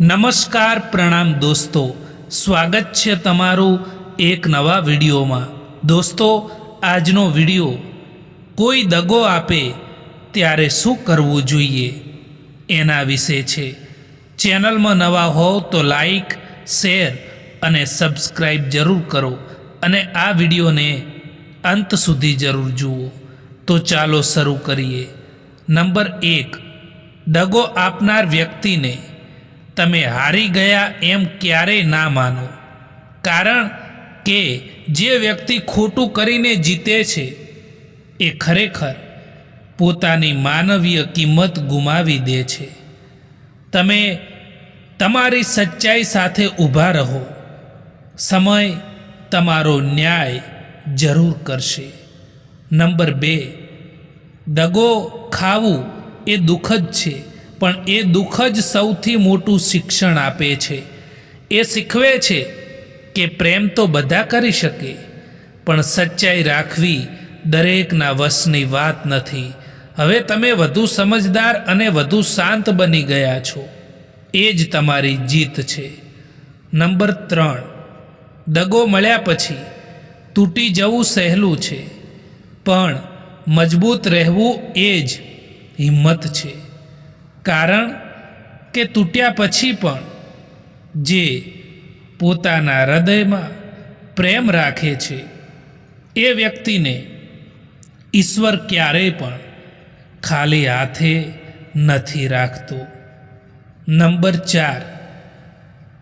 નમસ્કાર પ્રણામ દોસ્તો. સ્વાગત છે તમારું એક નવા વિડીયોમાં. દોસ્તો, આજનો વીડિયો કોઈ દગો આપે ત્યારે શું કરવું જોઈએ એના વિશે છે. ચેનલમાં નવા હોવ તો લાઈક, શેર અને સબસ્ક્રાઈબ જરૂર કરો અને આ વિડીયોને અંત સુધી જરૂર જુઓ. તો ચાલો શરૂ કરીએ. નંબર એક, દગો આપનાર વ્યક્તિને તમે હારી ગયા એમ ક્યારેય ના માનો. કારણ કે જે વ્યક્તિ ખોટું કરીને જીતે છે, એ ખરેખર પોતાની માનવીય કિંમત ગુમાવી દે છે. તમે તમારી સચ્ચાઈ સાથે ઊભા રહો. સમય તમારો ન્યાય જરૂર કરશે. નંબર બે, દગો ખાવું એ દુઃખદ છે. પણ એ દુઃખ જ સૌથી મોટું શિક્ષણ આપે છે. એ શીખવે છે કે પ્રેમ તો બધા કરી શકે, પણ સચ્ચાઈ રાખવી દરેકના વશની વાત નથી. હવે તમે વધુ સમજદાર અને વધુ શાંત બની ગયા છો. એ જ તમારી જીત છે. નંબર ત્રણ. દગો મળ્યા પછી તૂટી જવું સહેલું છે, પણ મજબૂત રહેવું એ જ હિંમત છે. કારણ કે તૂટ્યા પછી પણ જે પોતાના હૃદયમાં પ્રેમ રાખે છે, એ વ્યક્તિને ઈશ્વર ક્યારેય પણ ખાલી હાથે નથી રાખતો. નંબર ચાર,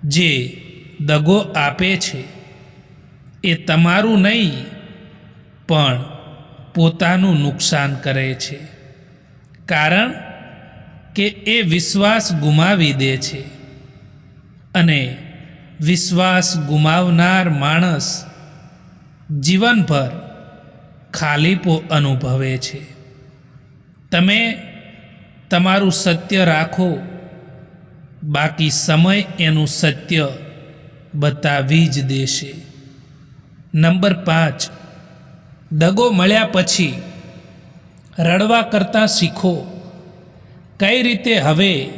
જે દગો આપે છે, એ તમારું નહીં, પણ પોતાનું નુકસાન કરે છે. કારણ કે એ વિશ્વાસ ગુમાવી દે છે. અને વિશ્વાસ ગુમાવનાર માણસ જીવનભર ખાલીપો અનુભવે છે. તમે તમારું સત્ય રાખો. બાકી સમય એનું સત્ય બતાવી જ દેશે. નંબર પાંચ. દગો મળ્યા પછી રડવા કરતાં શીખો. કઈ રીતે હવે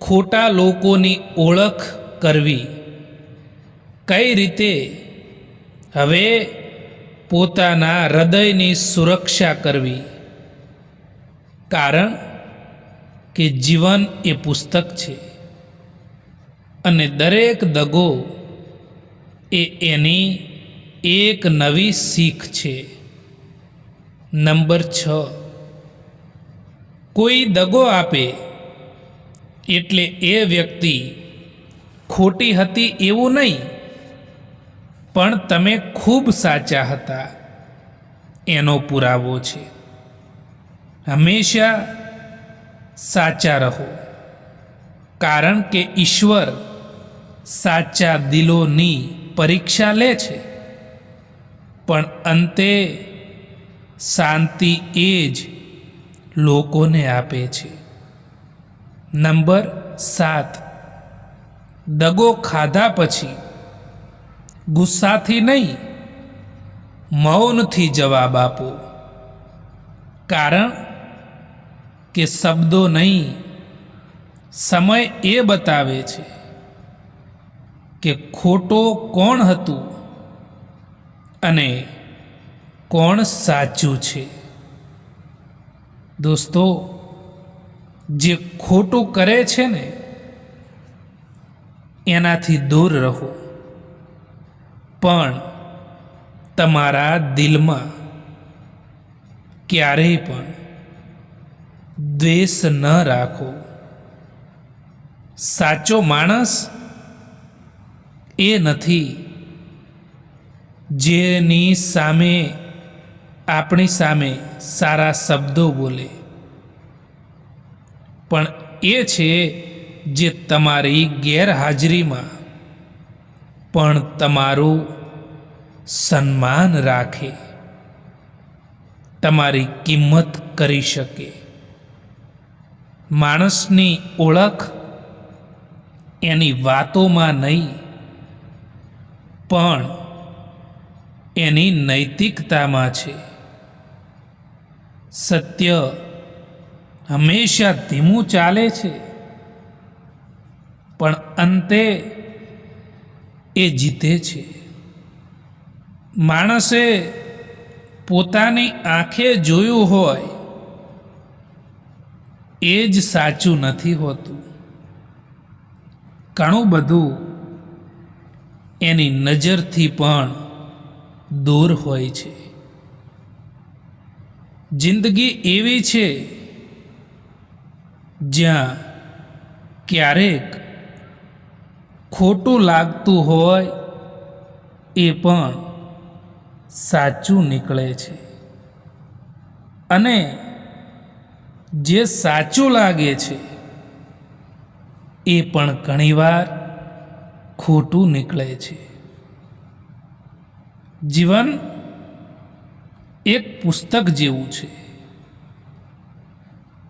ખોટા લોકોની ઓળખ કરવી? કઈ રીતે હવે પોતાના હૃદયની સુરક્ષા કરવી? કારણ કે જીવન એ પુસ્તક છે અને દરેક દગો એ એની એક નવી શીખ છે. નંબર છ. કોઈ દગો આપે એટલે એ વ્યક્તિ ખોટી હતી એવું નહીં, પણ તમે ખૂબ સાચા હતા, એનો પુરાવો છે. હંમેશા સાચા રહો, કારણ કે ઈશ્વર સાચા દિલોની પરીક્ષા લે છે. પણ અંતે શાંતિ એ જ લોકોને આપે છે. નંબર સાત. દગો ખાધા પછી ગુસ્સાથી નહીં, મૌનથી જવાબ આપો. કારણ કે શબ્દો નહીં, સમય એ બતાવે છે કે ખોટો કોણ હતું અને કોણ સાચું છે. દોસ્તો, જે ખોટું કરે છે ને, એનાથી દૂર રહો. પણ તમારા દિલમાં ક્યારેય પણ દ્વેષ ન રાખો. સાચો માણસ એ નથી જેની સામે આપણી સામે સારા શબ્દો બોલે. પણ એ છે જે તમારી ગેરહાજરીમાં પણ તમારું સન્માન રાખે. તમારી કિંમત કરી શકે. માણસની ઓળખ એની વાતોમાં નહીં, પણ એની નૈતિકતામાં છે. સત્ય હંમેશા ધીમું ચાલે છે. પણ અંતે એ જીતે છે. માણસે પોતાની આંખે જોયું હોય એ જ સાચું નથી હોતું. ઘણું બધું એની નજરથી પણ દૂર હોય છે. જિંદગી એવી છે જ્યાં ક્યારેક ખોટું લાગતું હોય એ પણ સાચું નીકળે છે. અને જે સાચું લાગે છે એ પણ ઘણીવાર ખોટું નીકળે છે. જીવન એક પુસ્તક જેવું છે.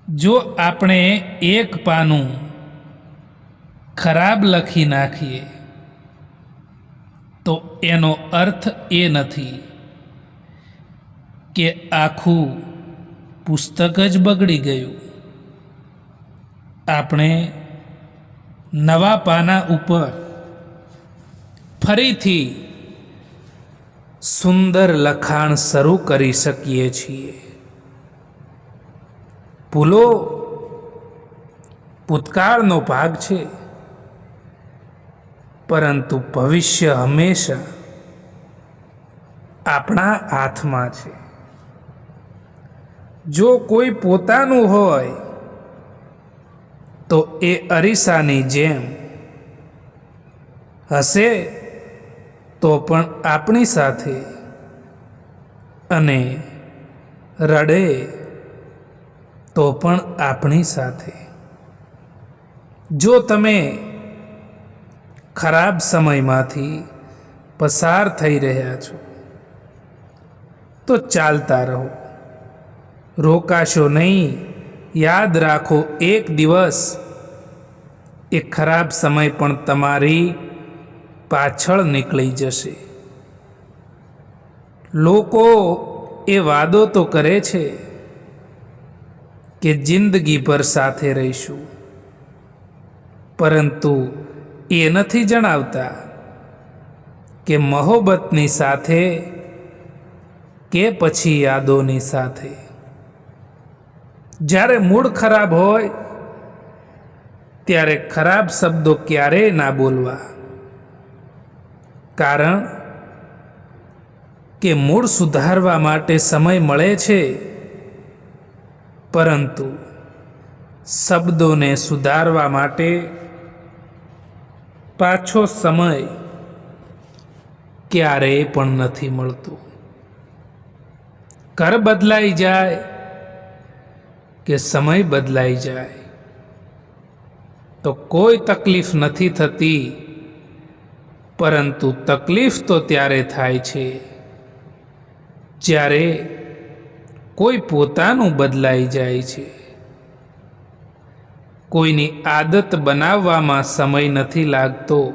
જો આપણે એક પાનું ખરાબ લખી નાખીએ, તો એનો અર્થ એ નથી કે આખું પુસ્તક જ બગડી ગયું. આપણે નવા પાના ઉપર ફરીથી સુંદર લખાણ શરૂ કરી શકીએ છીએ. ભૂલો ભૂતકાળનો ભાગ છે, પરંતુ ભવિષ્ય હંમેશા આપણા હાથમાં છે. જો કોઈ પોતાનું હોય, તો એ અરીસાની જેમ હશે તો પણ આપણી સાથે અને રડે તો પણ આપણી સાથે. જો તમે ખરાબ સમયમાંથી પસાર થઈ રહ્યા છો, તો ચાલતા રહો. રોકાશો નહીં. યાદ રાખો, એક દિવસ, એ ખરાબ સમય પણ તમારી પાછળ નીકળી જશે. લોકો એ વાદો તો કરે છે કે જિંદગીભર સાથે રહીશું. પરંતુ એ નથી જણાવતા કે મહોબતની સાથે કે પછી યાદોની સાથે. જ્યારે મૂડ ખરાબ હોય, ત્યારે ખરાબ શબ્દો ક્યારેય ના બોલવા. કારણ કે મૂળ સુધારવા માટે સમય મળે છે. પરંતુ શબ્દોને સુધારવા માટે પાછો સમય ક્યારેય પણ નથી મળતો. કર બદલાઈ જાય કે સમય બદલાઈ જાય, તો કોઈ તકલીફ નથી થતી પરંતુ તકલીફ તો ત્યારે થાય છે. જ્યારે કોઈ પોતાનું બદલાઈ જાય છે. કોઈની આદત બનાવવામાં સમય નથી લાગતો.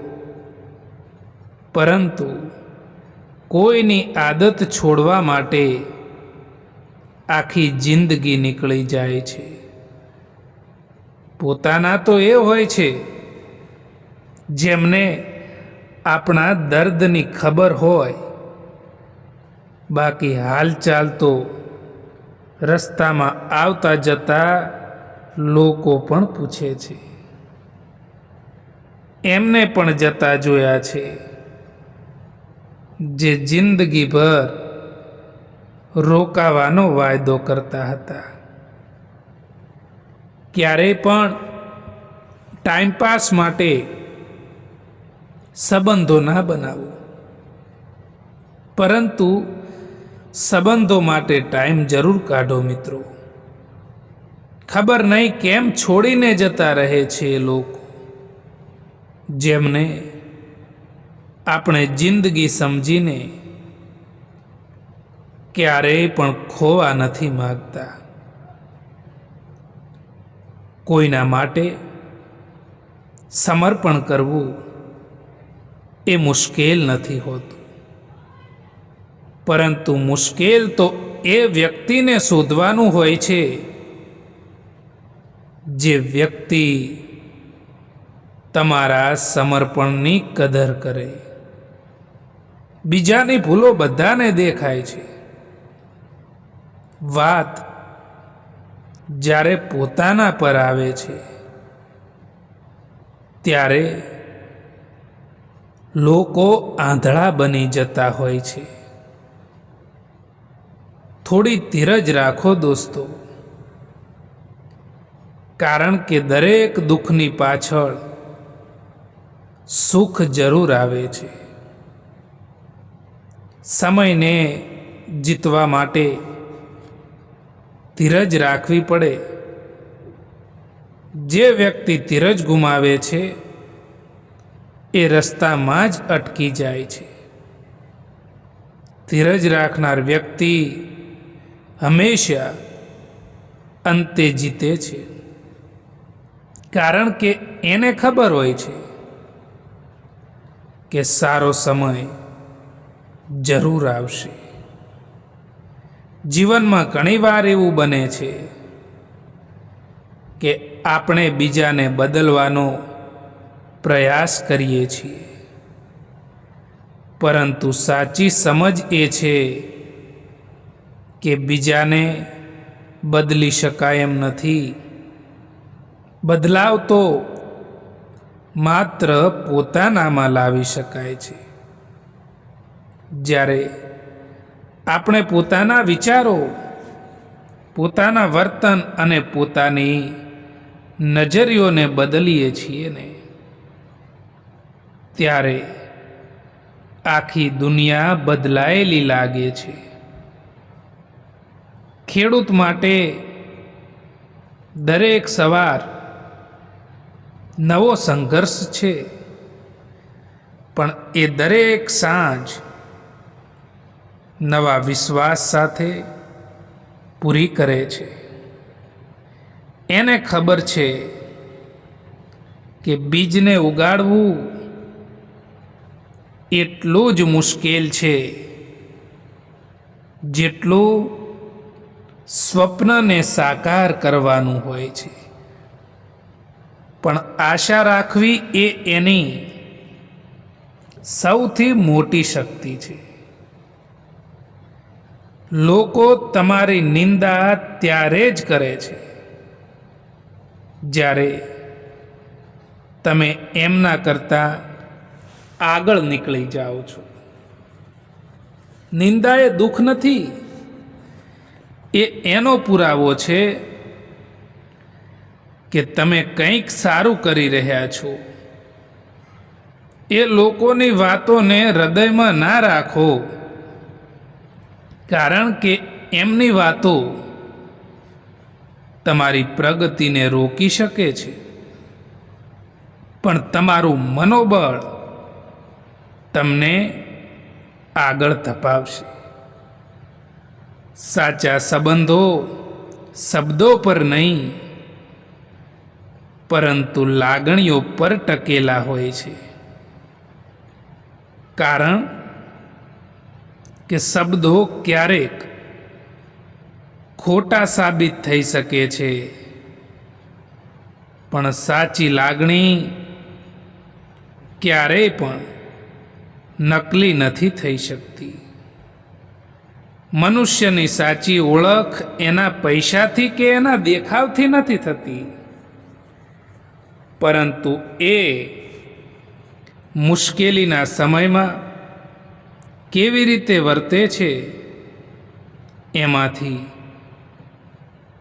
પરંતુ કોઈની આદત છોડવા માટે આખી જિંદગી નીકળી જાય છે. પોતાના તો એ હોય છે, જેમને આપણા દર્દની ખબર હોય, બાકી હાલચાલ તો રસ્તામાં આવતા જતા લોકો પણ પૂછે છે. એમને પણ જતા જોયા છે જે જિંદગીભર રોકાવાનો વાયદો કરતા હતા. ક્યારેય પણ ટાઈમપાસ માટે સંબંધો ના બનાવો. પરંતુ સંબંધો માટે ટાઈમ જરૂર કાઢો મિત્રો. ખબર નહીં કેમ છોડીને જતા રહે છે એ લોકો. જેમને આપણે જિંદગી સમજીને ક્યારેય પણ ખોવા નથી માગતા. કોઈના માટે સમર્પણ કરવું એ મુશ્કેલ નથી હોતું. પરંતુ મુશ્કેલ તો એ વ્યક્તિને શોધવાનું હોય છે જે વ્યક્તિ તમારા સમર્પણની કદર કરે. બીજાની ભૂલો બધાને દેખાય છે. વાત જ્યારે પોતાના પર આવે છે, ત્યારે લોકો આંધળા બની જતા હોય છે. થોડી ધીરજ રાખો દોસ્તો. કારણ કે દરેક દુઃખની પાછળ સુખ જરૂર આવે છે. સમયને જીતવા માટે ધીરજ રાખવી પડે. જે વ્યક્તિ ધીરજ ગુમાવે છે એ રસ્તામાં જ અટકી જાય છે. ધીરજ રાખનાર વ્યક્તિ હંમેશા અંતે જીતે છે. કારણ કે એને ખબર હોય છે કે સારો સમય જરૂર આવશે. જીવનમાં ઘણીવાર એવું બને છે કે આપણે બીજાને બદલવાનો પ્રયાસ કરીએ છીએ. પરંતુ સાચી સમજ એ છે કે બીજાને બદલી શકાય એમ નથી. બદલાવ તો માત્ર પોતાનામાં લાવી શકાય છે. જ્યારે આપણે પોતાના વિચારો, પોતાના વર્તન અને પોતાની નજરીઓને બદલીએ છીએ ને ત્યારે આખી દુનિયા બદલાયેલી લાગે છે. ખેડૂત માટે દરેક સવાર નવો સંઘર્ષ છે, પણ એ દરેક સાંજ નવા વિશ્વાસ સાથે પૂરી કરે છે. એને ખબર છે કે બીજને ઉગાડવું એટલું જ મુશ્કેલ છે. જેટલું સ્વપ્નને સાકાર કરવાનું હોય છે. પણ આશા રાખવી એ એની સૌથી મોટી શક્તિ છે. લોકો તમારી નિંદા ત્યારે જ કરે છે. જ્યારે તમે એમના કરતાં આગળ નીકળી જાઓ છો. નિંદા એ દુઃખ નથી. એ એનો પુરાવો છે કે તમે કંઈક સારું કરી રહ્યા છો. એ લોકોની વાતોને હૃદયમાં ના રાખો. કારણ કે એમની વાતો તમારી પ્રગતિને રોકી શકે છે. પણ તમારું મનોબળ તમને આગળ ધપાવશે. સાચા સંબંધો શબ્દો પર નહીં, પરંતુ લાગણીઓ પર ટકેલા હોય છે. કારણ કે શબ્દો ક્યારેક ખોટા સાબિત થઈ શકે છે, પણ સાચી લાગણી ક્યારેય પણ નકલી નથી થઈ શકતી. મનુષ્યની સાચી ઓળખ એના પૈસાથી કે એના દેખાવથી નથી થતી. પરંતુ એ મુશ્કેલીના સમયમાં કેવી રીતે વર્તે છે એમાંથી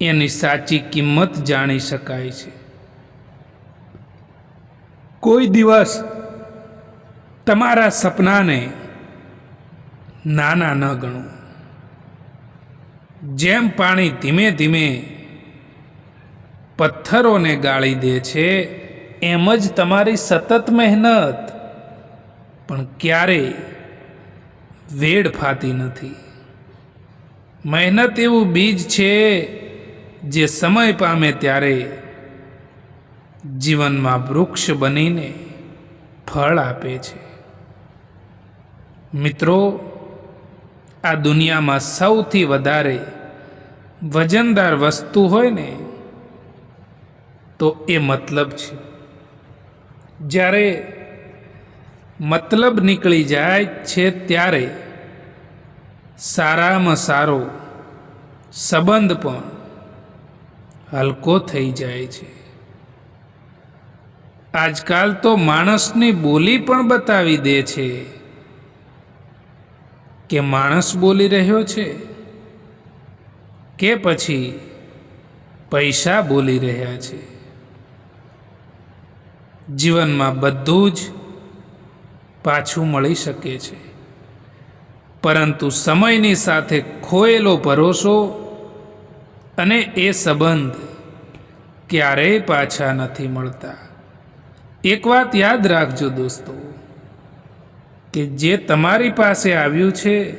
એની સાચી કિંમત જાણી શકાય છે. કોઈ દિવસ તમારા સપનાને નાના ન ગણો. જેમ પાણી ધીમે ધીમે પથ્થરોને ગાળી દે છે, એમ જ તમારી સતત મહેનત. પણ ક્યારેય વેડ ફાતી નથી. મહેનત એવું બીજ છે જે સમય પામે ત્યારે જીવનમાં વૃક્ષ બનીને ફળ આપે છે. મિત્રો, આ દુનિયામાં સૌથી વધારે વજનદાર વસ્તુ હોય ને, તો એ મતલબ છે. જ્યારે મતલબ નીકળી જાય છે ત્યારે સારામાં સારો સંબંધ પણ હલકો થઈ જાય છે. આજકાલ તો માણસની બોલી પણ બતાવી દે છે. કે માણસ બોલી રહ્યો છે? કે પછી પૈસા બોલી રહ્યા છે? જીવનમાં બધું જ પાછું મળી શકે છે. પરંતુ સમયની સાથે ખોયેલો ભરોસો અને એ સંબંધ ક્યારેય પાછા નથી મળતા. એક વાત યાદ રાખજો દોસ્તો. કે જે તમારી પાસે આવ્યું છે,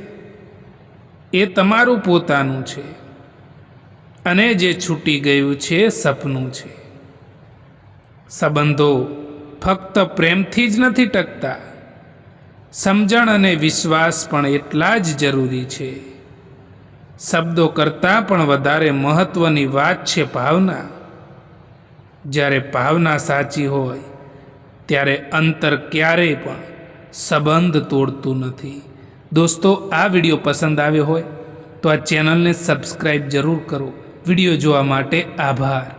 એ તમારું પોતાનું છે અને જે છૂટી ગયું છે સપનું છે. સંબંધો ફક્ત પ્રેમથી જ નથી ટકતા. સમજણ અને વિશ્વાસ પણ એટલા જ જરૂરી છે. શબ્દો કરતાં પણ વધારે મહત્ત્વની વાત છે ભાવના. જ્યારે ભાવના સાચી હોય, ત્યારે અંતર ક્યારેય પણ સંબંધ તોડતું નથી. દોસ્તો, આ વીડિયો પસંદ આવ્યો હોય તો આ ચેનલને સબસ્ક્રાઈબ જરૂર કરો. વીડિયો જોવા માટે આભાર.